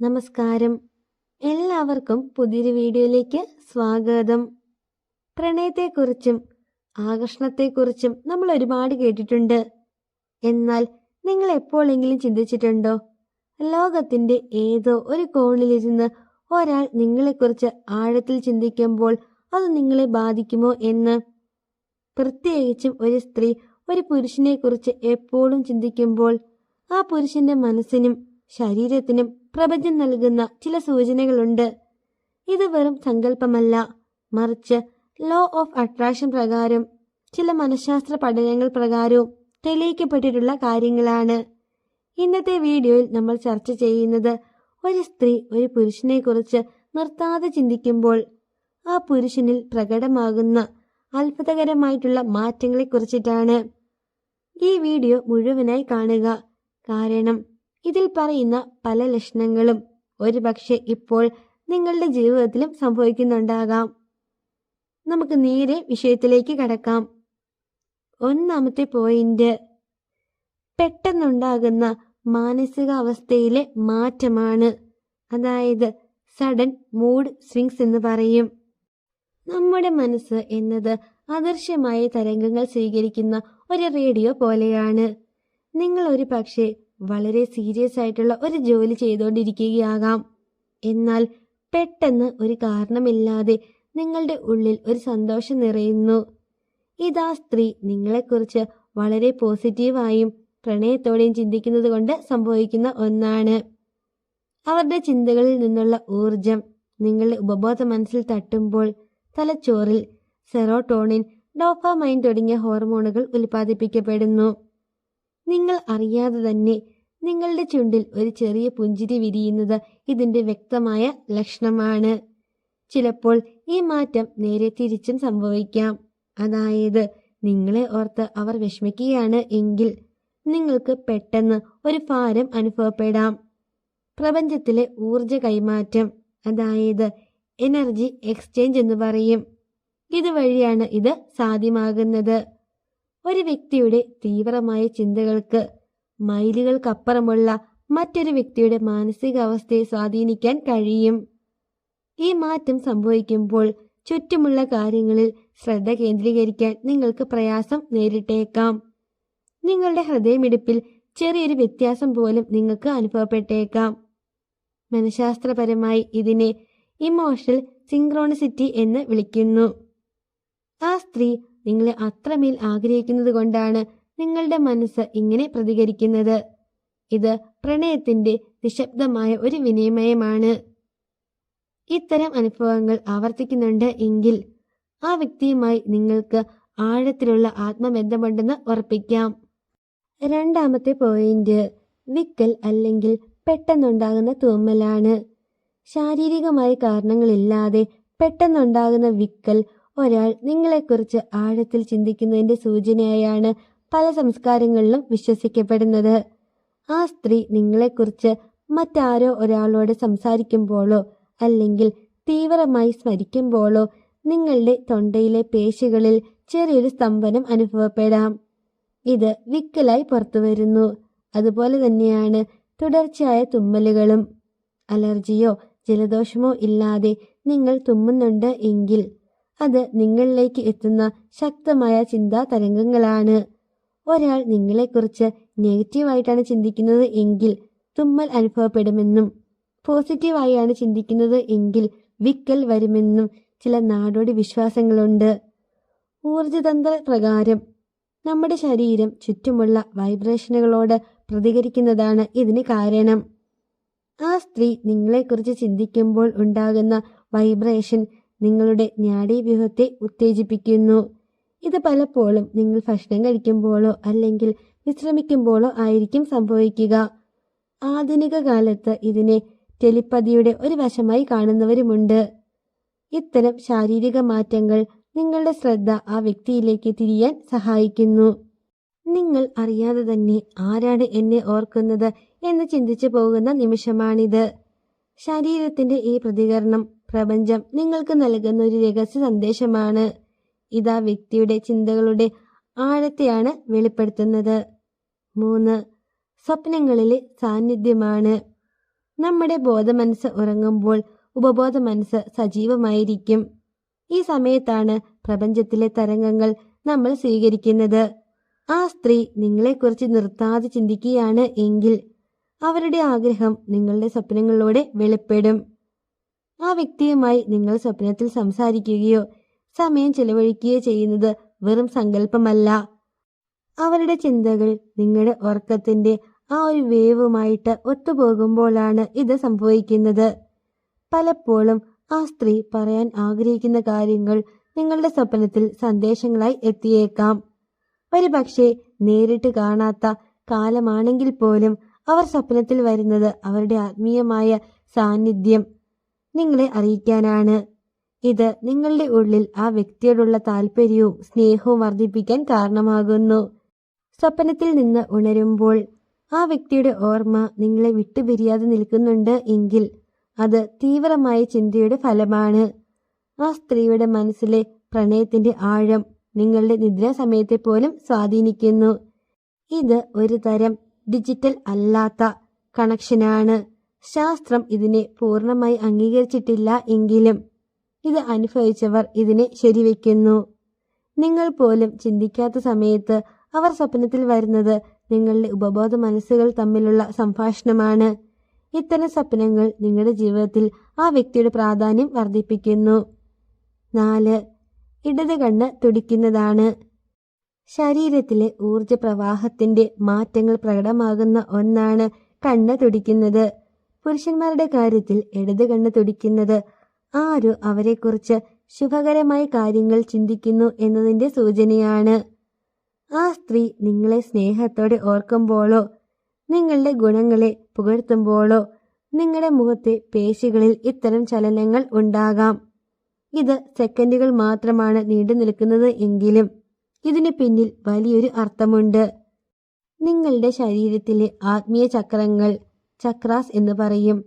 നമസ്കാരം. എല്ലാവർക്കും പുതിയൊരു വീഡിയോയിലേക്ക് സ്വാഗതം. പ്രണയത്തെക്കുറിച്ചും ആകർഷണത്തെക്കുറിച്ചും നമ്മൾ ഒരുപാട് കേട്ടിട്ടുണ്ട്. എന്നാൽ നിങ്ങൾ എപ്പോഴെങ്കിലും ചിന്തിച്ചിട്ടുണ്ടോ? ലോകത്തിന്റെ ഏതോ ഒരു കോണിലിരുന്ന് ഒരാൾ നിങ്ങളെക്കുറിച്ച് ആഴത്തിൽ ചിന്തിക്കുമ്പോൾ അത് നിങ്ങളെ ബാധിക്കുമോ എന്ന്? പ്രത്യേകിച്ചും ഒരു സ്ത്രീ ഒരു പുരുഷനെക്കുറിച്ച് എപ്പോഴും ചിന്തിക്കുമ്പോൾ ആ പുരുഷന്റെ മനസ്സിനും ശരീരത്തിനും പ്രപഞ്ചം നൽകുന്ന ചില സൂചനകളുണ്ട്. ഇത് വെറും സങ്കല്പമല്ല. മറിച്ച് ലോ ഓഫ് അട്രാക്ഷൻ പ്രകാരം ചില മനഃശാസ്ത്ര പഠനങ്ങൾ പ്രകാരവും തെളിയിക്കപ്പെട്ടിട്ടുള്ള കാര്യങ്ങളാണ്. ഇന്നത്തെ വീഡിയോയിൽ നമ്മൾ ചർച്ച ചെയ്യുന്നത് ഒരു സ്ത്രീ ഒരു പുരുഷനെ കുറിച്ച് നിർത്താതെ ചിന്തിക്കുമ്പോൾ ആ പുരുഷനിൽ പ്രകടമാകുന്ന അത്ഭുതകരമായിട്ടുള്ള മാറ്റങ്ങളെ കുറിച്ചിട്ടാണ് ഈ വീഡിയോ മുഴുവനായി കാണുക. കാരണം ഇതിൽ പറയുന്ന പല ലക്ഷണങ്ങളും ഒരുപക്ഷെ ഇപ്പോൾ നിങ്ങളുടെ ജീവിതത്തിലും സംഭവിക്കുന്നുണ്ടാകാം. നമുക്ക് നേരെ വിഷയത്തിലേക്ക് കടക്കാം. ഒന്നാമത്തെ പോയിന്റ് പെട്ടെന്നുണ്ടാകുന്ന മാനസികാവസ്ഥയിലെ മാറ്റമാണ്. അതായത് സഡൻ മൂഡ് സ്വിങ്സ് എന്ന് പറയും. നമ്മുടെ മനസ്സ് എന്നത് അദൃശ്യമായ തരംഗങ്ങൾ സ്വീകരിക്കുന്ന ഒരു റേഡിയോ പോലെയാണ്. നിങ്ങൾ ഒരു പക്ഷേ വളരെ സീരിയസ് ആയിട്ടുള്ള ഒരു ജോലി ചെയ്തുകൊണ്ടിരിക്കുകയാകാം എന്നാൽ പെട്ടെന്ന് ഒരു കാരണമില്ലാതെ നിങ്ങളുടെ ഉള്ളിൽ ഒരു സന്തോഷം നിറയുന്നു. ഇതാ സ്ത്രീ നിങ്ങളെക്കുറിച്ച് വളരെ പോസിറ്റീവായും പ്രണയത്തോടെയും ചിന്തിക്കുന്നത് കൊണ്ട് സംഭവിക്കുന്ന ഒന്നാണ്. അവരുടെ ചിന്തകളിൽ നിന്നുള്ള ഊർജം നിങ്ങളുടെ ഉപബോധ മനസ്സിൽ തട്ടുമ്പോൾ തലച്ചോറിൽ സെറോട്ടോണിൻ ഡോഫാമൈൻ തുടങ്ങിയ ഹോർമോണുകൾ ഉൽപ്പാദിപ്പിക്കപ്പെടുന്നു. നിങ്ങൾ അറിയാതെ തന്നെ നിങ്ങളുടെ ചുണ്ടിൽ ഒരു ചെറിയ പുഞ്ചിരി വിരിയുന്നത് ഇതിന്റെ വ്യക്തമായ ലക്ഷണമാണ്. ചിലപ്പോൾ ഈ മാറ്റം നേരെ തിരിച്ചും സംഭവിക്കാം. അതായത് നിങ്ങളെ ഓർത്ത് അവർ വിഷമിക്കുകയാണ് എങ്കിൽ നിങ്ങൾക്ക് പെട്ടെന്ന് ഒരു ഭാരം അനുഭവപ്പെടാം. പ്രപഞ്ചത്തിലെ ഊർജ കൈമാറ്റം അതായത് എനർജി എക്സ്ചേഞ്ച് എന്ന് പറയും. ഇതുവഴിയാണ് ഇത് സാധ്യമാകുന്നത്. ഒരു വ്യക്തിയുടെ തീവ്രമായ ചിന്തകൾക്ക് മൈലുകൾക്കപ്പുറമുള്ള മറ്റൊരു വ്യക്തിയുടെ മാനസികാവസ്ഥയെ സ്വാധീനിക്കാൻ കഴിയും. ഈ മാറ്റം സംഭവിക്കുമ്പോൾ ചുറ്റുമുള്ള കാര്യങ്ങളിൽ ശ്രദ്ധ കേന്ദ്രീകരിക്കാൻ നിങ്ങൾക്ക് പ്രയാസം നേരിട്ടേക്കാം. നിങ്ങളുടെ ഹൃദയമിടിപ്പിൽ ചെറിയൊരു വ്യത്യാസം പോലും നിങ്ങൾക്ക് അനുഭവപ്പെട്ടേക്കാം. മനഃശാസ്ത്രപരമായി ഇതിനെ ഇമോഷണൽ സിങ്ക്രോണിസിറ്റി എന്ന് വിളിക്കുന്നു. ആ സ്ത്രീ നിങ്ങളെ അത്രമേൽ ആഗ്രഹിക്കുന്നത് കൊണ്ടാണ് നിങ്ങളുടെ മനസ്സ് ഇങ്ങനെ പ്രതികരിക്കുന്നത്. ഇത് പ്രണയത്തിന്റെ നിശബ്ദമായ ഒരു വിനിമയമാണ്. ഇത്തരം അനുഭവങ്ങൾ ആവർത്തിക്കുന്നുണ്ട് എങ്കിൽ ആ വ്യക്തിയുമായി നിങ്ങൾക്ക് ആഴത്തിലുള്ള ആത്മബന്ധമുണ്ടെന്ന് ഉറപ്പിക്കാം. രണ്ടാമത്തെ പോയിന്റ് വിക്കൽ അല്ലെങ്കിൽ പെട്ടെന്നുണ്ടാകുന്ന തുമ്മലാണ്. ശാരീരികമായ കാരണങ്ങളില്ലാതെ പെട്ടെന്നുണ്ടാകുന്ന വിക്കൽ ഒരാൾ നിങ്ങളെക്കുറിച്ച് ആഴത്തിൽ ചിന്തിക്കുന്നതിന്റെ സൂചനയായാണ് പല സംസ്കാരങ്ങളിലും വിശ്വസിക്കപ്പെടുന്നത്. ആ സ്ത്രീ നിങ്ങളെക്കുറിച്ച് മറ്റാരോ ഒരാളോട് സംസാരിക്കുമ്പോഴോ അല്ലെങ്കിൽ തീവ്രമായി സ്മരിക്കുമ്പോഴോ നിങ്ങളുടെ തൊണ്ടയിലെ പേശികളിൽ ചെറിയൊരു സ്തംഭനം അനുഭവപ്പെടാം. ഇത് വിക്കലായി പുറത്തുവരുന്നു. അതുപോലെ തന്നെയാണ് തുടർച്ചയായ തുമ്മലുകളും. അലർജിയോ ജലദോഷമോ ഇല്ലാതെ നിങ്ങൾ തുമ്മുന്നുണ്ട് എങ്കിൽ അത് നിങ്ങളിലേക്ക് എത്തുന്ന ശക്തമായ ചിന്താ തരംഗങ്ങളാണ് ഒരാൾ നിങ്ങളെക്കുറിച്ച് നെഗറ്റീവായിട്ടാണ് ചിന്തിക്കുന്നത് എങ്കിൽ തുമ്മൽ അനുഭവപ്പെടുമെന്നും പോസിറ്റീവായാണ് ചിന്തിക്കുന്നത് എങ്കിൽ വിക്കൽ വരുമെന്നും ചില നാടോടി വിശ്വാസങ്ങളുണ്ട്. ഊർജതന്ത്ര പ്രകാരം നമ്മുടെ ശരീരം ചുറ്റുമുള്ള വൈബ്രേഷനുകളോട് പ്രതികരിക്കുന്നതാണ് ഇതിന് കാരണം. ആ സ്ത്രീ നിങ്ങളെക്കുറിച്ച് ചിന്തിക്കുമ്പോൾ ഉണ്ടാകുന്ന വൈബ്രേഷൻ നിങ്ങളുടെ നാഡീവ്യൂഹത്തെ ഉത്തേജിപ്പിക്കുന്നു. ഇത് പലപ്പോഴും നിങ്ങൾ ഭക്ഷണം കഴിക്കുമ്പോഴോ അല്ലെങ്കിൽ വിശ്രമിക്കുമ്പോഴോ ആയിരിക്കും സംഭവിക്കുക. ആധുനിക കാലത്ത് ഇതിനെ ടെലിപ്പതിയുടെ ഒരു വശമായി കാണുന്നവരുമുണ്ട്. ഇത്തരം ശാരീരിക മാറ്റങ്ങൾ നിങ്ങളുടെ ശ്രദ്ധ ആ വ്യക്തിയിലേക്ക് തിരിയാൻ സഹായിക്കുന്നു. നിങ്ങൾ അറിയാതെ തന്നെ ആരാണ് എന്നെ ഓർക്കുന്നത് എന്ന് ചിന്തിച്ചു പോകുന്ന നിമിഷമാണിത്. ശരീരത്തിന്റെ ഈ പ്രതികരണം പ്രപഞ്ചം നിങ്ങൾക്ക് നൽകുന്ന ഒരു രഹസ്യ സന്ദേശമാണ്. ഇതാ വ്യക്തിയുടെ ചിന്തകളുടെ ആഴത്തെയാണ് വെളിപ്പെടുത്തുന്നത്. മൂന്ന് സ്വപ്നങ്ങളിലെ സാന്നിധ്യമാണ്. നമ്മുടെ ബോധമനസ്സ് ഉറങ്ങുമ്പോൾ ഉപബോധ മനസ്സ് സജീവമായിരിക്കും. ഈ സമയത്താണ് പ്രപഞ്ചത്തിലെ തരംഗങ്ങൾ നമ്മൾ സ്വീകരിക്കുന്നത്. ആ സ്ത്രീ നിങ്ങളെക്കുറിച്ച് നിർത്താതെ ചിന്തിക്കുകയാണ് എങ്കിൽ അവരുടെ ആഗ്രഹം നിങ്ങളുടെ സ്വപ്നങ്ങളിലൂടെ വെളിപ്പെടും. ആ വ്യക്തിയുമായി നിങ്ങൾ സ്വപ്നത്തിൽ സംസാരിക്കുകയോ സമയം ചെലവഴിക്കുകയോ ചെയ്യുന്നത് വെറും സങ്കല്പമല്ല. അവരുടെ ചിന്തകൾ നിങ്ങളുടെ ഉറക്കത്തിന്റെ ആ ഒരു വേവുമായിട്ട് ഒത്തുപോകുമ്പോഴാണ് ഇത് സംഭവിക്കുന്നത്. പലപ്പോഴും ആ സ്ത്രീ പറയാൻ ആഗ്രഹിക്കുന്ന കാര്യങ്ങൾ നിങ്ങളുടെ സ്വപ്നത്തിൽ സന്ദേശങ്ങളായി എത്തിയേക്കാം. ഒരുപക്ഷെ നേരിട്ട് കാണാത്ത കാലമാണെങ്കിൽ പോലും അവർ സ്വപ്നത്തിൽ വരുന്നത് അവരുടെ ആത്മീയമായ സാന്നിധ്യം നിങ്ങളെ അറിയിക്കാനാണ്. ഇത് നിങ്ങളുടെ ഉള്ളിൽ ആ വ്യക്തിയോടുള്ള താല്പര്യവും സ്നേഹവും വർദ്ധിപ്പിക്കാൻ കാരണമാകുന്നു. സ്വപ്നത്തിൽ നിന്ന് ഉണരുമ്പോൾ ആ വ്യക്തിയുടെ ഓർമ്മ നിങ്ങളെ വിട്ടുപിരിയാതെ നിൽക്കുന്നുണ്ട് എങ്കിൽ അത് തീവ്രമായ ചിന്തയുടെ ഫലമാണ്. ആ സ്ത്രീയുടെ മനസ്സിലെ പ്രണയത്തിന്റെ ആഴം നിങ്ങളുടെ നിദ്രാ സമയത്തെ പോലും സ്വാധീനിക്കുന്നു. ഇത് ഒരു തരം ഡിജിറ്റൽ അല്ലാത്ത കണക്ഷനാണ്. ശാസ്ത്രം ഇതിനെ പൂർണമായി അംഗീകരിച്ചിട്ടില്ല എങ്കിലും ഇത് അനുഭവിച്ചവർ ഇതിനെ ശരിവെക്കുന്നു. നിങ്ങൾ പോലും ചിന്തിക്കാത്ത സമയത്ത് അവർ സ്വപ്നത്തിൽ വരുന്നത് നിങ്ങളുടെ ഉപബോധ മനസ്സുകൾ തമ്മിലുള്ള സംഭാഷണമാണ്. ഇത്തരം സ്വപ്നങ്ങൾ നിങ്ങളുടെ ജീവിതത്തിൽ ആ വ്യക്തിയുടെ പ്രാധാന്യം വർദ്ധിപ്പിക്കുന്നു. നാല് ഇടത് കണ്ണ് തുടിക്കുന്നതാണ്. ശരീരത്തിലെ ഊർജ പ്രവാഹത്തിന്റെ മാറ്റങ്ങൾ പ്രകടമാകുന്ന ഒന്നാണ് കണ്ണ് തുടിക്കുന്നത്. പുരുഷന്മാരുടെ കാര്യത്തിൽ ഇടത് കണ്ണ് തുടിക്കുന്നത്. ആരോ അവരെക്കുറിച്ച് ശുഭകരമായ കാര്യങ്ങൾ ചിന്തിക്കുന്നു എന്നതിന്റെ സൂചനയാണ്. ആ സ്ത്രീ നിങ്ങളെ സ്നേഹത്തോടെ ഓർക്കുമ്പോഴോ നിങ്ങളുടെ ഗുണങ്ങളെ പുകഴ്ത്തുമ്പോഴോ നിങ്ങളുടെ മുഖത്തെ പേശികളിൽ ഇത്തരം ചലനങ്ങൾ ഉണ്ടാകാം. ഇത് സെക്കൻഡുകൾ മാത്രമാണ് നീണ്ടു നിൽക്കുന്നത് എങ്കിലും ഇതിന് പിന്നിൽ വലിയൊരു അർത്ഥമുണ്ട്. നിങ്ങളുടെ ശരീരത്തിലെ ആത്മീയ ചക്രങ്ങൾ ചക്രാസ് എന്ന് പറയും.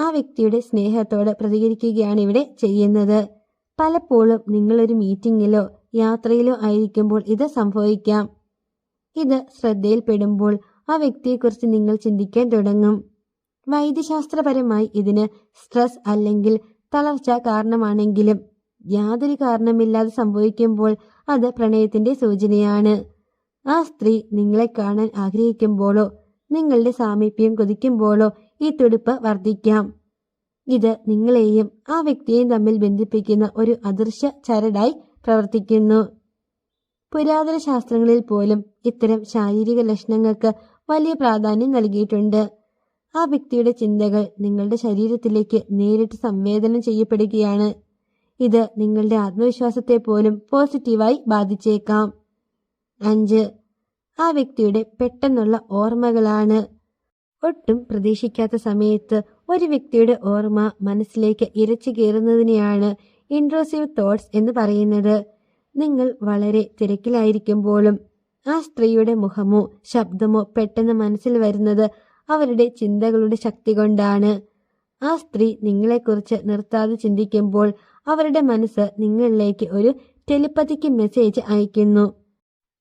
ആ വ്യക്തിയുടെ സ്നേഹത്തോട് പ്രതികരിക്കുകയാണ് ഇവിടെ ചെയ്യുന്നത്. പലപ്പോഴും നിങ്ങളൊരു മീറ്റിംഗിലോ യാത്രയിലോ ആയിരിക്കുമ്പോൾ ഇത് സംഭവിക്കാം. ഇത് ശ്രദ്ധയിൽപ്പെടുമ്പോൾ ആ വ്യക്തിയെക്കുറിച്ച് നിങ്ങൾ ചിന്തിക്കാൻ തുടങ്ങും. വൈദ്യശാസ്ത്രപരമായി ഇതിന് സ്ട്രെസ് അല്ലെങ്കിൽ തളർച്ച കാരണമാണെങ്കിലും യാതൊരു കാരണമില്ലാതെ സംഭവിക്കുമ്പോൾ അത് പ്രണയത്തിന്റെ സൂചനയാണ്. ആ സ്ത്രീ നിങ്ങളെ കാണാൻ ആഗ്രഹിക്കുമ്പോഴോ നിങ്ങളുടെ സാമീപ്യം കൊതിക്കുമ്പോഴോ ഈ തുടിപ്പ് വർദ്ധിക്കാം. ഇത് നിങ്ങളെയും ആ വ്യക്തിയെയും തമ്മിൽ ബന്ധിപ്പിക്കുന്ന ഒരു അദൃശ്യ ചരടായി പ്രവർത്തിക്കുന്നു. പുരാതന ശാസ്ത്രങ്ങളിൽ പോലും ഇത്തരം ശാരീരിക ലക്ഷണങ്ങൾക്ക് വലിയ പ്രാധാന്യം നൽകിയിട്ടുണ്ട്. ആ വ്യക്തിയുടെ ചിന്തകൾ നിങ്ങളുടെ ശരീരത്തിലേക്ക് നേരിട്ട് സംവേദനം ചെയ്യപ്പെടുകയാണ്. ഇത് നിങ്ങളുടെ ആത്മവിശ്വാസത്തെ പോലും പോസിറ്റീവായി ബാധിച്ചേക്കാം. അഞ്ച് ആ വ്യക്തിയുടെ പെട്ടെന്നുള്ള ഓർമ്മകളാണ്. ഒട്ടും പ്രതീക്ഷിക്കാത്ത സമയത്ത് ഒരു വ്യക്തിയുടെ ഓർമ്മ മനസ്സിലേക്ക് ഇരച്ചു കയറുന്നതിനെയാണ് ഇൻട്രോസീവ് തോട്ട്സ് എന്ന് പറയുന്നത്. നിങ്ങൾ വളരെ തിരക്കിലായിരിക്കുമ്പോഴും ആ സ്ത്രീയുടെ മുഖമോ ശബ്ദമോ പെട്ടെന്ന് മനസ്സിൽ വരുന്നത് അവരുടെ ചിന്തകളുടെ ശക്തി കൊണ്ടാണ്. ആ സ്ത്രീ നിങ്ങളെക്കുറിച്ച് നിർത്താതെ ചിന്തിക്കുമ്പോൾ അവരുടെ മനസ്സ് നിങ്ങളിലേക്ക് ഒരു ടെലിപ്പതിക്ക് മെസ്സേജ് അയക്കുന്നു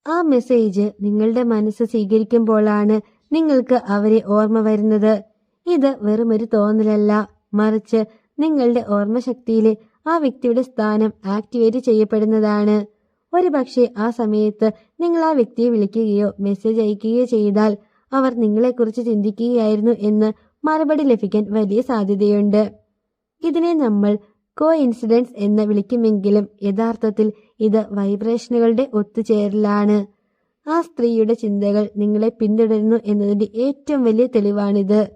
ആ മെസ്സേജ് നിങ്ങളുടെ മനസ്സ് സ്വീകരിക്കുമ്പോഴാണ് നിങ്ങൾക്ക് അവരെ ഓർമ്മ വരുന്നത്. ഇത് വെറുമൊരു തോന്നലല്ല. മറിച്ച് നിങ്ങളുടെ ഓർമ്മശക്തിയിലെ ആ വ്യക്തിയുടെ സ്ഥാനം ആക്ടിവേറ്റ് ചെയ്യപ്പെടുന്നതാണ്. ഒരു പക്ഷേ ആ സമയത്ത് നിങ്ങൾ ആ വ്യക്തിയെ വിളിക്കുകയോ മെസ്സേജ് അയക്കുകയോ ചെയ്താൽ അവർ നിങ്ങളെക്കുറിച്ച് ചിന്തിക്കുകയായിരുന്നു എന്ന് മറുപടി ലഭിക്കാൻ വലിയ സാധ്യതയുണ്ട്. ഇതിനെ നമ്മൾ കോ ഇൻസിഡൻസ് എന്ന് വിളിക്കുമെങ്കിലും യഥാർത്ഥത്തിൽ ഇത് വൈബ്രേഷനുകളുടെ ഒത്തുചേരലാണ്. ആ സ്ത്രീയുടെ ചിന്തകൾ നിങ്ങളെ പിന്തുടരുന്നു എന്നതിന്റെ ഏറ്റവും വലിയ തെളിവാണിത്.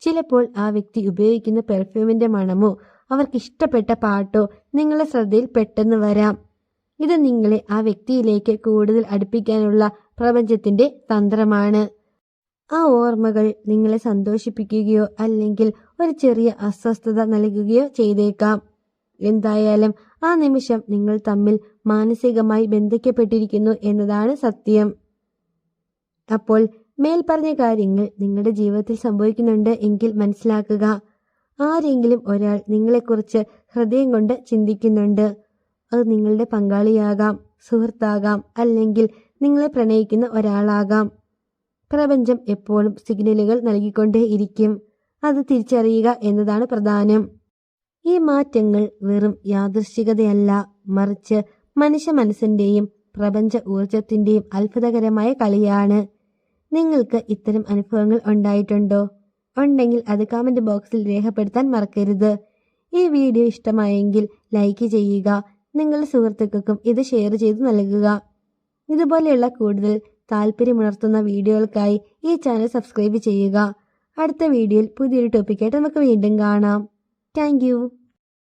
ചിലപ്പോൾ ആ വ്യക്തി ഉപയോഗിക്കുന്ന പെർഫ്യൂമിന്റെ മണമോ അവർക്ക് ഇഷ്ടപ്പെട്ട പാട്ടോ നിങ്ങളെ ശ്രദ്ധയിൽ പെട്ടെന്ന് വരാം. ഇത് നിങ്ങളെ ആ വ്യക്തിയിലേക്ക് കൂടുതൽ അടുപ്പിക്കാനുള്ള പ്രപഞ്ചത്തിന്റെ തന്ത്രമാണ്. ആ ഓർമ്മകൾ നിങ്ങളെ സന്തോഷിപ്പിക്കുകയോ അല്ലെങ്കിൽ ഒരു ചെറിയ അസ്വസ്ഥത നൽകുകയോ ചെയ്തേക്കാം. എന്തായാലും ആ നിമിഷം നിങ്ങൾ തമ്മിൽ മാനസികമായി ബന്ധിക്കപ്പെട്ടിരിക്കുന്നു എന്നതാണ് സത്യം. അപ്പോൾ മേൽപ്പറഞ്ഞ കാര്യങ്ങൾ നിങ്ങളുടെ ജീവിതത്തിൽ സംഭവിക്കുന്നുണ്ട് എങ്കിൽ മനസ്സിലാക്കുക. ആരെങ്കിലും ഒരാൾ നിങ്ങളെക്കുറിച്ച് ഹൃദയം കൊണ്ട് ചിന്തിക്കുന്നുണ്ട്. അത് നിങ്ങളുടെ പങ്കാളിയാകാം സുഹൃത്താകാം അല്ലെങ്കിൽ നിങ്ങളെ പ്രണയിക്കുന്ന ഒരാളാകാം. പ്രപഞ്ചം എപ്പോഴും സിഗ്നലുകൾ നൽകിക്കൊണ്ടേയിരിക്കും. അത് തിരിച്ചറിയുക എന്നതാണ് പ്രധാനം. ഈ മാറ്റങ്ങൾ വെറും യാദൃശ്ചികതയല്ല. മറിച്ച് മനുഷ്യ മനസ്സിന്റെയും പ്രപഞ്ച ഊർജത്തിന്റെയും അത്ഭുതകരമായ കളിയാണ്. നിങ്ങൾക്ക് ഇത്തരം അനുഭവങ്ങൾ ഉണ്ടായിട്ടുണ്ടോ? ഉണ്ടെങ്കിൽ അത് കമന്റ് ബോക്സിൽ രേഖപ്പെടുത്താൻ മറക്കരുത്. ഈ വീഡിയോ ഇഷ്ടമായെങ്കിൽ ലൈക്ക് ചെയ്യുക. നിങ്ങളുടെ സുഹൃത്തുക്കൾക്കും ഇത് ഷെയർ ചെയ്ത് നൽകുക. ഇതുപോലെയുള്ള കൂടുതൽ താല്പര്യമുണർത്തുന്ന വീഡിയോകൾക്കായി ഈ ചാനൽ സബ്സ്ക്രൈബ് ചെയ്യുക. അടുത്ത വീഡിയോയിൽ പുതിയൊരു ടോപ്പിക്കായിട്ട് നമുക്ക് വീണ്ടും കാണാം. Thank you.